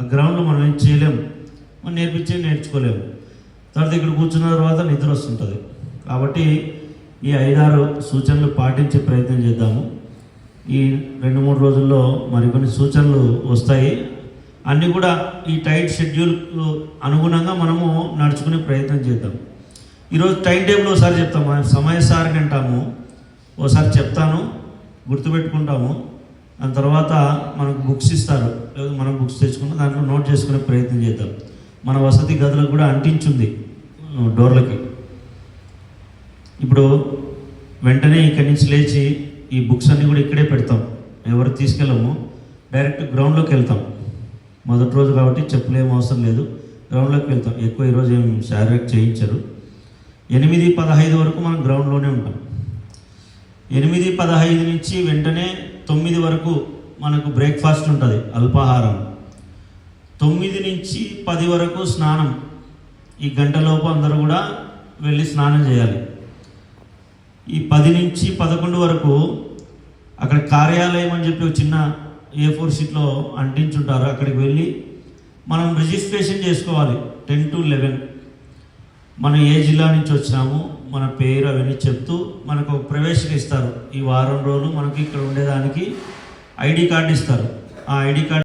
ఆ గ్రౌండ్లో మనం ఏం చేయలేము మనం నేర్పించే నేర్చుకోలేము తర్వాత ఇక్కడ కూర్చున్న తర్వాత నిద్ర వస్తుంటుంది. కాబట్టి ఈ ఐదారు సూచనలు పాటించే ప్రయత్నం చేద్దాము. ఈ రెండు మూడు రోజుల్లో మరికొన్ని సూచనలు వస్తాయి. అన్నీ కూడా ఈ టైట్ షెడ్యూల్ అనుగుణంగా మనము నడుచుకునే ప్రయత్నం చేద్దాం. ఈరోజు టైం టేబుల్ ఒకసారి చెప్తాము సమయసారిని అంటాము. ఓసారి చెప్తాను. గుర్తుపెట్టుకుంటాము. దాని తర్వాత మనకు బుక్స్ ఇస్తారు. లేదా మనం బుక్స్ తెచ్చుకుని దాంట్లో నోట్ చేసుకునే ప్రయత్నం చేద్దాం. మన వసతి గదులకు కూడా అంటించుంది డోర్లకి. ఇప్పుడు వెంటనే ఇక్కడి నుంచి లేచి ఈ బుక్స్ అన్నీ కూడా ఇక్కడే పెడతాం. ఎవరు తీసుకెళ్ళము డైరెక్ట్ గ్రౌండ్లోకి వెళ్తాం. మొదటి రోజు కాబట్టి చెప్పులు అవసరం లేదు. గ్రౌండ్లోకి వెళ్తాం. ఎక్కువ ఈరోజు ఏం శారీరక్ చేయించరు. ఎనిమిది పదహైదు వరకు మనం గ్రౌండ్లోనే ఉంటాం. ఎనిమిది పదహైదు నుంచి వెంటనే తొమ్మిది వరకు మనకు బ్రేక్ఫాస్ట్ ఉంటుంది అల్పాహారం. తొమ్మిది నుంచి పది వరకు స్నానం. ఈ గంటలోపు అందరూ కూడా వెళ్ళి స్నానం చేయాలి. ఈ పది నుంచి పదకొండు వరకు అక్కడ కార్యాలయం అని చెప్పి ఒక చిన్న ఏ ఫోర్ షీట్లో అంటించుంటారు అక్కడికి వెళ్ళి మనం రిజిస్ట్రేషన్ చేసుకోవాలి టెన్ టు లెవెన్. మనం ఏ జిల్లా నుంచి వచ్చినాము మన పేరు అవన్నీ చెప్తూ మనకు ఒక ప్రవేశం ఇస్తారు. ఈ వారం రోజులు మనకి ఇక్కడ ఉండేదానికి ఐడి కార్డు ఇస్తారు. ఆ ఐడి కార్డు